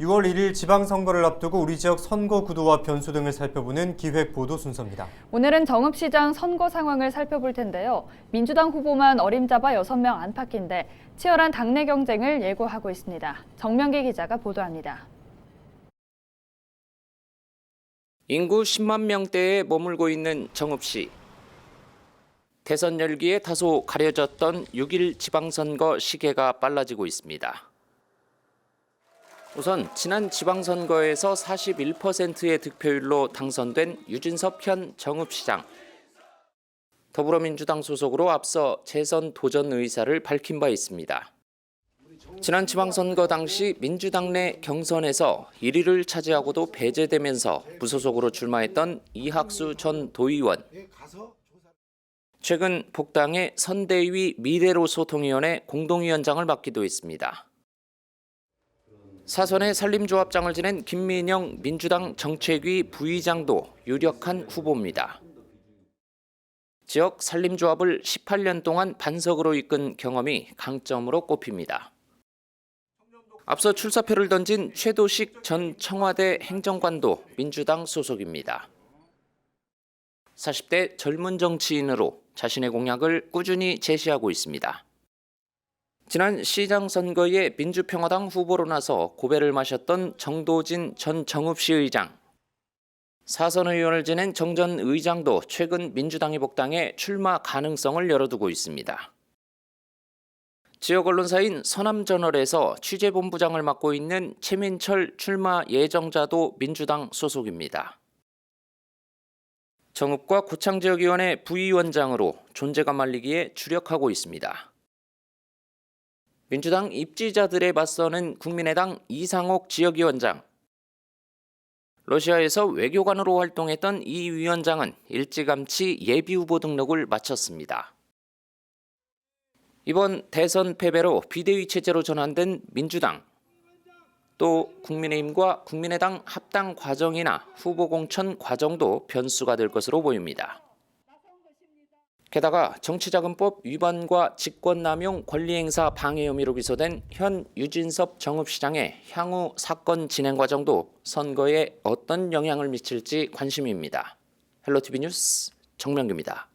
6월 1일 지방선거를 앞두고 우리 지역 선거 구도와 변수 등을 살펴보는 기획 보도 순서입니다. 오늘은 정읍시장 선거 상황을 살펴볼 텐데요. 민주당 후보만 어림잡아 6명 안팎인데 치열한 당내 경쟁을 예고하고 있습니다. 정명기 기자가 보도합니다. 인구 10만 명대에 머물고 있는 정읍시. 대선 열기에 다소 가려졌던 6일 지방선거 시계가 빨라지고 있습니다. 우선 지난 지방선거에서 41%의 득표율로 당선된 유진섭 현 정읍시장. 더불어민주당 소속으로 앞서 재선 도전 의사를 밝힌 바 있습니다. 지난 지방선거 당시 민주당 내 경선에서 1위를 차지하고도 배제되면서 무소속으로 출마했던 이학수 전 도의원. 최근 복당의 선대위 미래로 소통위원회 공동위원장을 맡기도 했습니다. 사선의 산림조합장을 지낸 김민영 민주당 정책위 부의장도 유력한 후보입니다. 지역 산림조합을 18년 동안 반석으로 이끈 경험이 강점으로 꼽힙니다. 앞서 출사표를 던진 최도식 전 청와대 행정관도 민주당 소속입니다. 40대 젊은 정치인으로 자신의 공약을 꾸준히 제시하고 있습니다. 지난 시장 선거에 민주평화당 후보로 나서 고배를 마셨던 정도진 전 정읍시 의장. 사선 의원을 지낸 정 전 의장도 최근 민주당이 복당해 출마 가능성을 열어두고 있습니다. 지역 언론사인 서남저널에서 취재본부장을 맡고 있는 최민철 출마 예정자도 민주당 소속입니다. 정읍과 고창지역위원회 부위원장으로 존재감 말리기에 주력하고 있습니다. 민주당 입지자들에 맞서는 국민의당 이상옥 지역위원장. 러시아에서 외교관으로 활동했던 이 위원장은 일찌감치 예비 후보 등록을 마쳤습니다. 이번 대선 패배로 비대위 체제로 전환된 민주당 또 국민의힘과 국민의당 합당 과정이나 후보 공천 과정도 변수가 될 것으로 보입니다. 게다가 정치자금법 위반과 직권남용 권리행사 방해 혐의로 기소된 현 유진섭 정읍시장의 향후 사건 진행 과정도 선거에 어떤 영향을 미칠지 관심입니다. 헬로티비 뉴스 정명규입니다.